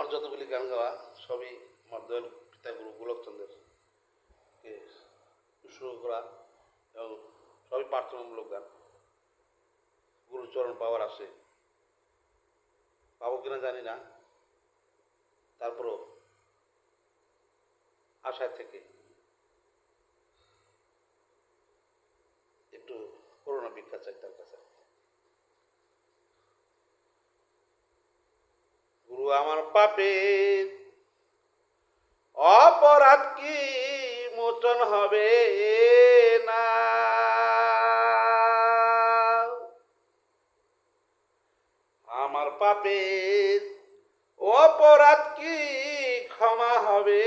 আমার যতগুলি গান গাওয়া, সবই আমার দয়াল পিতা গুরু গোলকচন্দ্রের শুরু করা এবং সবই প্রার্থনামূলক গান। গুরুচরণ পাওয়ার আসে। পাবো কিনা জানি না। তারপরও আশায় থেকে। একটু করোনা ভিক্ষা চাই তার কাছে গুরু আমার পাপের অপরাধ কি মোচন হবে না? আমার পাপের অপরাধ কি ক্ষমা হবে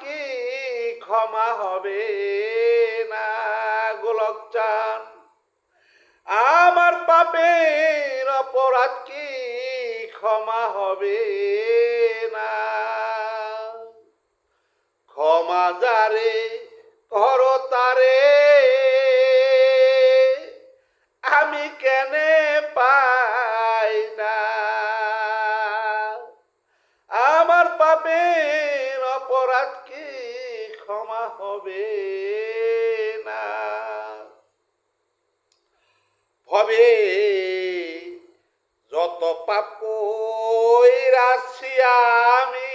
কি ক্ষমা হবে না গোলক চান আমার পাপের অপরাধ কি ক্ষমা হবে না। ক্ষমা যারে করো তারে ভবে যত পাপ কইরাছি আমি।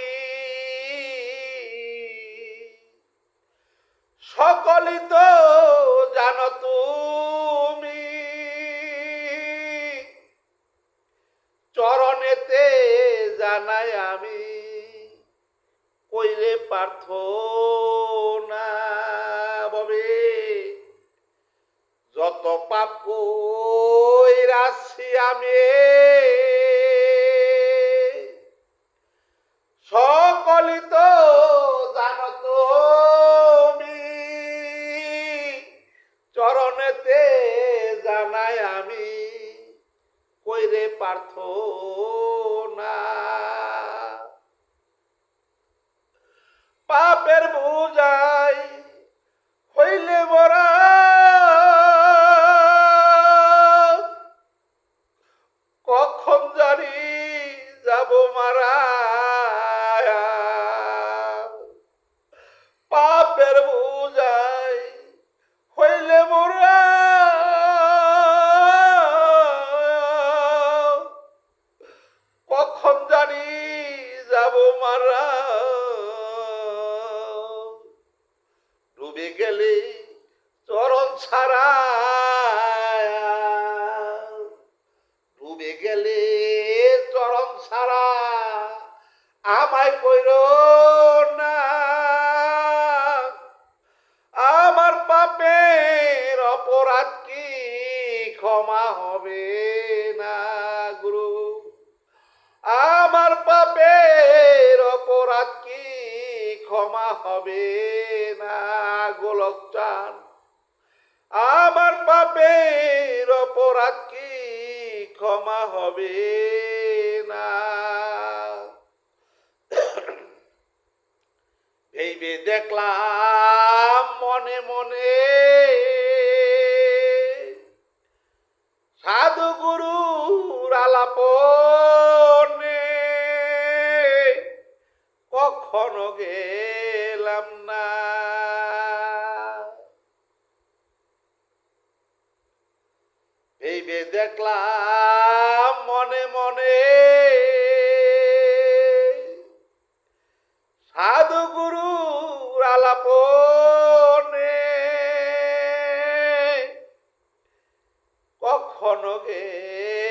সকলই তো জানো তুমি। চরণেতে জানাই আমি কইরে পার্থ না ববে যত পাপ কইরাছি আমি? সকলই ডুবে গেলে চরণ ছাড়া আমায় কইর না। আমার পাপের অপরাধ কি ক্ষমা হবে না, গুরু? আমার পাপের অপরাধ কি ক্ষমা হবে না, গোলক চান? আমার পাপের অপরাধ কি ক্ষমা হবে না। ভেবে দেখলাম মনে মনে সাধু গুরুর আলাপনে কখনো গেলাম না। ভেবে দেখলাম কখনো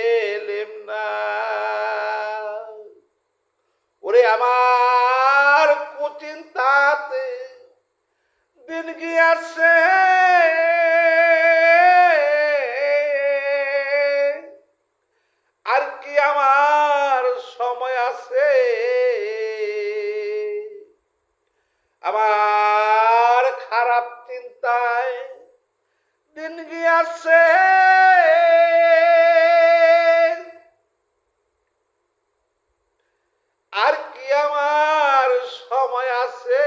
আছে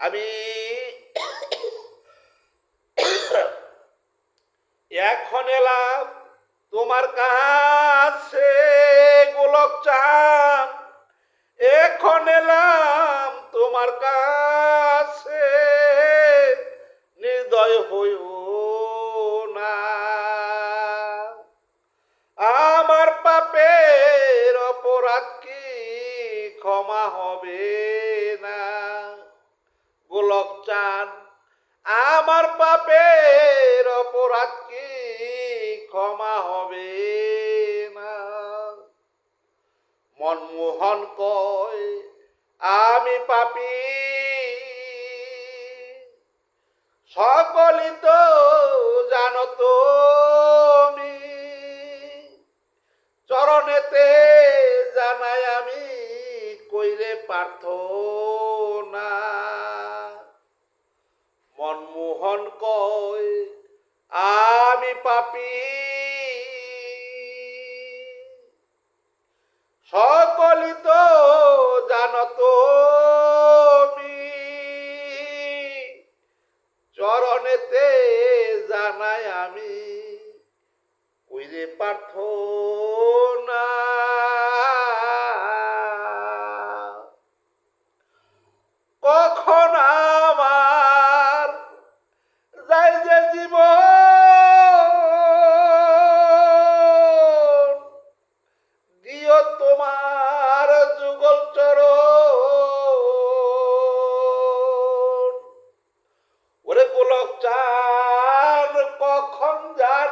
আমি এখন এলাম তোমার কাছে গোলক চান এখন এলাম তোমার কাছে আমার পাপের অপরাধ কি? ক্ষমা হবে না। মনমোহন কয়, আমি পাপি। সকলই তো জানো তুমি। চরণেতে জানাই আমি কইরে প্রার্থনা আমি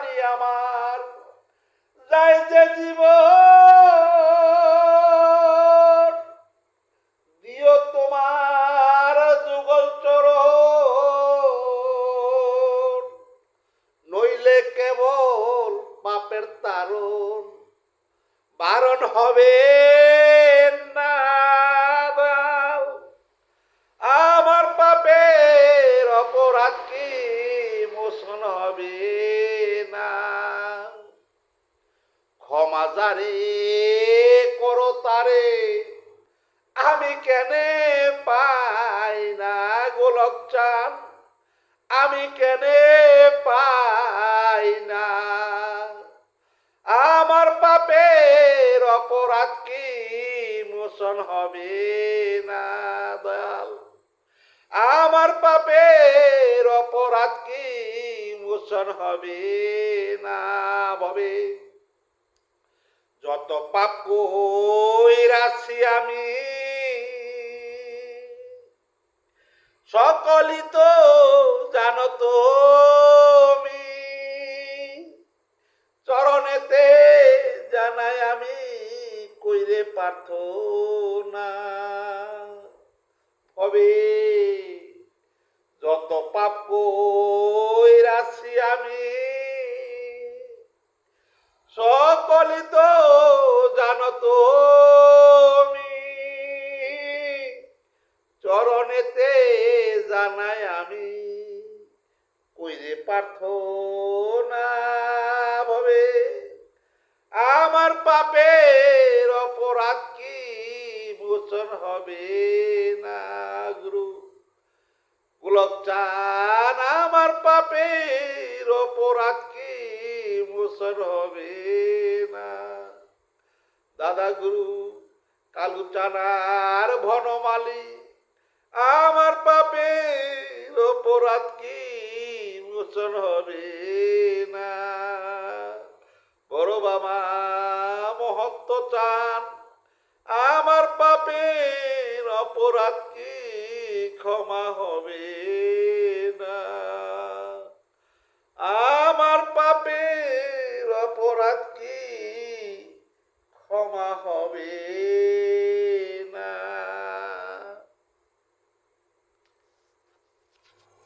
জানি আমার। যাই যে জীবন, দিও তোমার যুগল চরণ। নইলে কেবল পাপের তারণ। বারণ হবে না। ক্ষমা জারে করো তারে। আমি কেনে পাই না গোলক চান আমি কেনে পাই না? আমার পাপের অপরাধ কি মোশন হবে না, দয়াল? আমার পাপের অপরাধ কি মোশন হবে না, ভবে? যত পাপ কইরাছি আমি সকলই তো জানো তুমি। চরণেতে জানাই আমি কইরে প্রার্থনা পাপের অপরাধ কি মোচন হবে না গুরু? গোলক চান আমার পাপের অপরাধ কি মোচন হবে না? দাদা গুরু, কালু চানার ভনমালি আমার পাপের অপরাধ কি মোচন হবে না? বড় বাবা, মহন্ত চান। আমার পাপের অপরাধ কি ক্ষমা হবে না? আমার পাপের অপরাধ কি ক্ষমা হবে